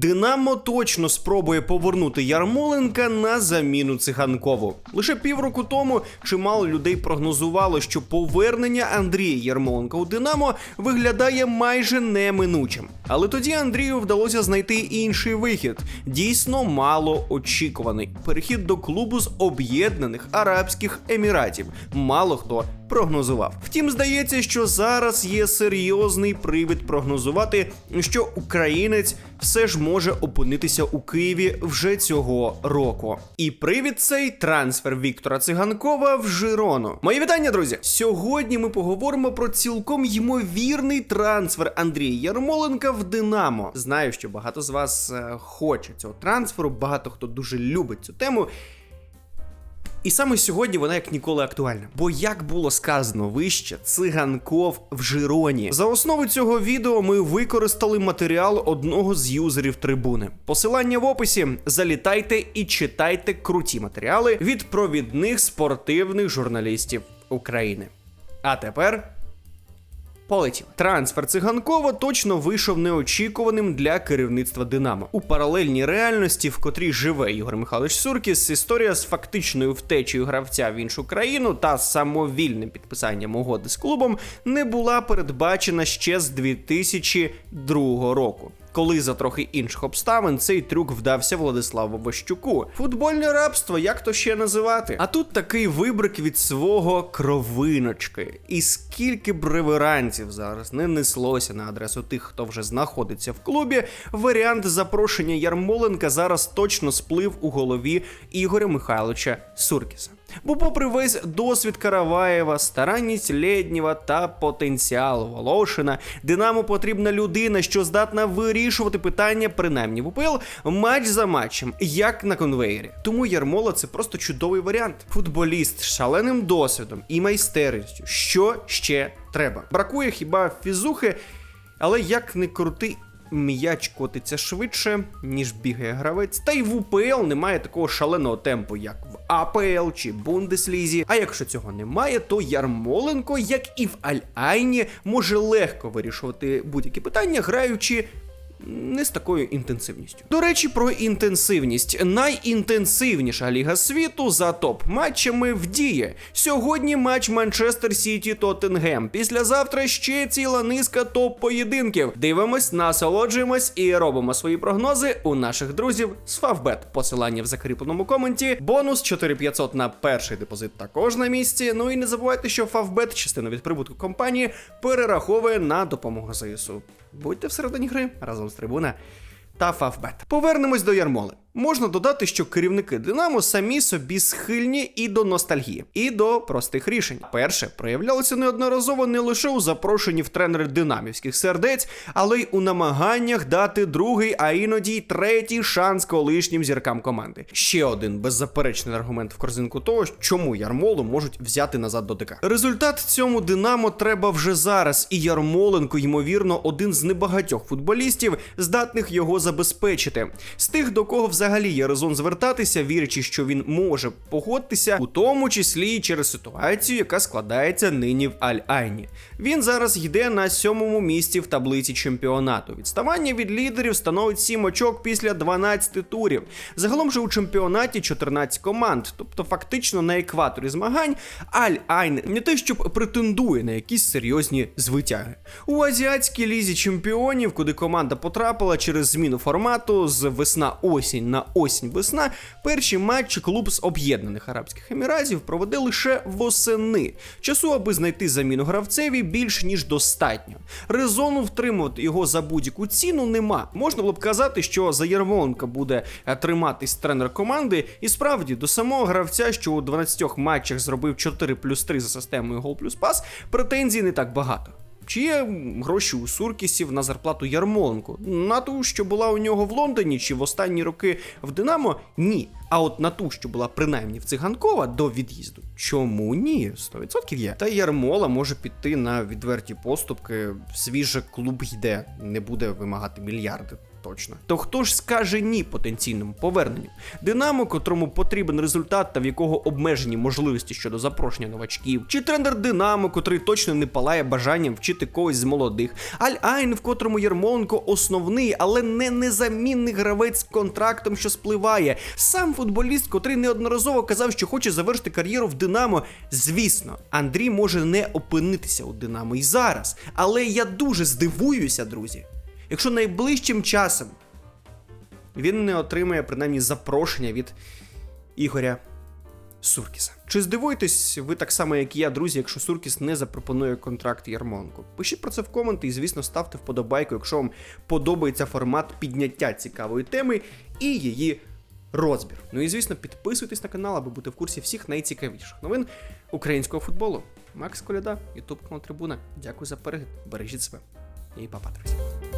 Динамо точно спробує повернути Ярмоленка на заміну циганкову. Лише півроку тому чимало людей прогнозувало, що повернення Андрія Ярмоленка у Динамо виглядає майже неминучим. Але тоді Андрію вдалося знайти інший вихід, дійсно мало очікуваний перехід до клубу з Об'єднаних Арабських Еміратів. Мало хто прогнозував. Втім, здається, що зараз є серйозний привід прогнозувати, що українець все ж може опинитися у Києві вже цього року. І привід цей трансфер Віктора Циганкова в Жирону. Мої вітання, друзі! Сьогодні ми поговоримо про цілком ймовірний трансфер Андрія Ярмоленка в Динамо. Знаю, що багато з вас е, хоче цього трансферу, багато хто дуже любить цю тему. І саме сьогодні вона як ніколи актуальна. Бо як було сказано вище, циганков в Жироні. За основу цього відео ми використали матеріал одного з юзерів трибуни. Посилання в описі. Залітайте і читайте круті матеріали від провідних спортивних журналістів України. А тепер. Полетів. Трансфер циганкова точно вийшов неочікуваним для керівництва Динамо. У паралельній реальності, в котрій живе Ігор Михайлович Суркіс, історія з фактичною втечею гравця в іншу країну та самовільним підписанням угоди з клубом не була передбачена ще з 2002 року. Коли за трохи інших обставин цей трюк вдався Владиславу Ващуку. Футбольне рабство, як то ще називати? А тут такий вибрик від свого кровиночки. І скільки б реверансів зараз не неслося на адресу тих, хто вже знаходиться в клубі, варіант запрошення Ярмоленка зараз точно сплив у голові Ігоря Михайловича Суркіса. Бо, попри весь досвід Караваєва, старанність Лєднєва та потенціал Волошина, Динамо потрібна людина, що здатна вирішувати питання, принаймні в УПЛ, матч за матчем, як на конвеєрі. Тому Ярмола це просто чудовий варіант. Футболіст з шаленим досвідом і майстерністю. Що ще треба? Бракує хіба фізухи, але як не крути. М'яч котиться швидше, ніж бігає гравець. Та й в УПЛ немає такого шаленого темпу, як в АПЛ чи Бундеслізі. А якщо цього немає, то Ярмоленко, як і в Аль-Айні, може легко вирішувати будь-які питання, граючи. Не з такою інтенсивністю. До речі, про інтенсивність. Найінтенсивніша ліга світу за топ-матчами в діє. Сьогодні матч Манчестер Сіті Тоттенгем. Післязавтра ще ціла низка топ-поєдинків. Дивимось, насолоджуємось і робимо свої прогнози у наших друзів з Фавбет. Посилання в закріпленому коменті. Бонус 4500 на перший депозит також на місці. Ну і не забувайте, що Фавбет частину від прибутку компанії перераховує на допомогу ЗСУ. Будьте всередині гри разом з трибуна та Фавбет. Повернемось до Ярмоли. Можна додати, що керівники Динамо самі собі схильні і до ностальгії, і до простих рішень. Перше проявлялося неодноразово не лише у запрошенні в тренери динамівських сердець, але й у намаганнях дати другий, а іноді й третій шанс колишнім зіркам команди. Ще один беззаперечний аргумент в корзинку того, чому Ярмолу можуть взяти назад до ДК. Результат цьому Динамо треба вже зараз, і Ярмоленко, ймовірно, один з небагатьох футболістів, здатних його забезпечити. З тих, до кого взагалі є резон звертатися, вірячи, що він може погодитися, у тому числі і через ситуацію, яка складається нині в Аль-Айні. Він зараз йде на сьомому місці в таблиці чемпіонату. Відставання від лідерів становить 7 очок після 12 турів. Загалом же у чемпіонаті 14 команд, тобто фактично на екваторі змагань Аль-Айн не те, щоб претендує на якісь серйозні звитяги. У азіатській лізі чемпіонів, куди команда потрапила через зміну формату з весна-осінь на осінь-весна, перші матчі клуб з Об'єднаних Арабських Еміратів проведе лише восени. Часу, аби знайти заміну гравцеві, більш ніж достатньо. Резону втримувати його за будь-яку ціну нема. Можна було б казати, що за Ярмоленка буде е, триматись тренер команди, і справді до самого гравця, що у 12 матчах зробив 4 плюс 3 за системою гол плюс пас, претензій не так багато. Чи є гроші у Суркісів на зарплату Ярмоленку? На ту, що була у нього в Лондоні, чи в останні роки в Динамо? Ні. А от на ту, що була принаймні в циганкова до від'їзду, чому ні? 100% є. Та Ярмола може піти на відверті поступки. Свіже клуб йде, не буде вимагати мільярди. Точно. То хто ж скаже ні потенційному поверненню? Динамо, котрому потрібен результат та в якого обмежені можливості щодо запрошення новачків, чи тренер Динамо, котрий точно не палає бажанням вчити когось з молодих, Аль-Айн, в котрому Єрмоленко основний, але не незамінний гравець з контрактом, що спливає. Сам футболіст, котрий неодноразово казав, що хоче завершити кар'єру в Динамо. Звісно, Андрій може не опинитися у Динамо і зараз. Але я дуже здивуюся, друзі, якщо найближчим часом він не отримає принаймні запрошення від Ігоря Суркіса. Чи здивуєтесь ви так само, як і я, друзі, якщо Суркіс не запропонує контракт Ярмоленку? Пишіть про це в коменти і, звісно, ставте вподобайку, якщо вам подобається формат підняття цікавої теми і її розбір. Ну і звісно, підписуйтесь на канал, аби бути в курсі всіх найцікавіших новин українського футболу. Макс Коляда, Ютуб канал Трибуна. Дякую за перегляд. Бережіть себе і па-па, друзі.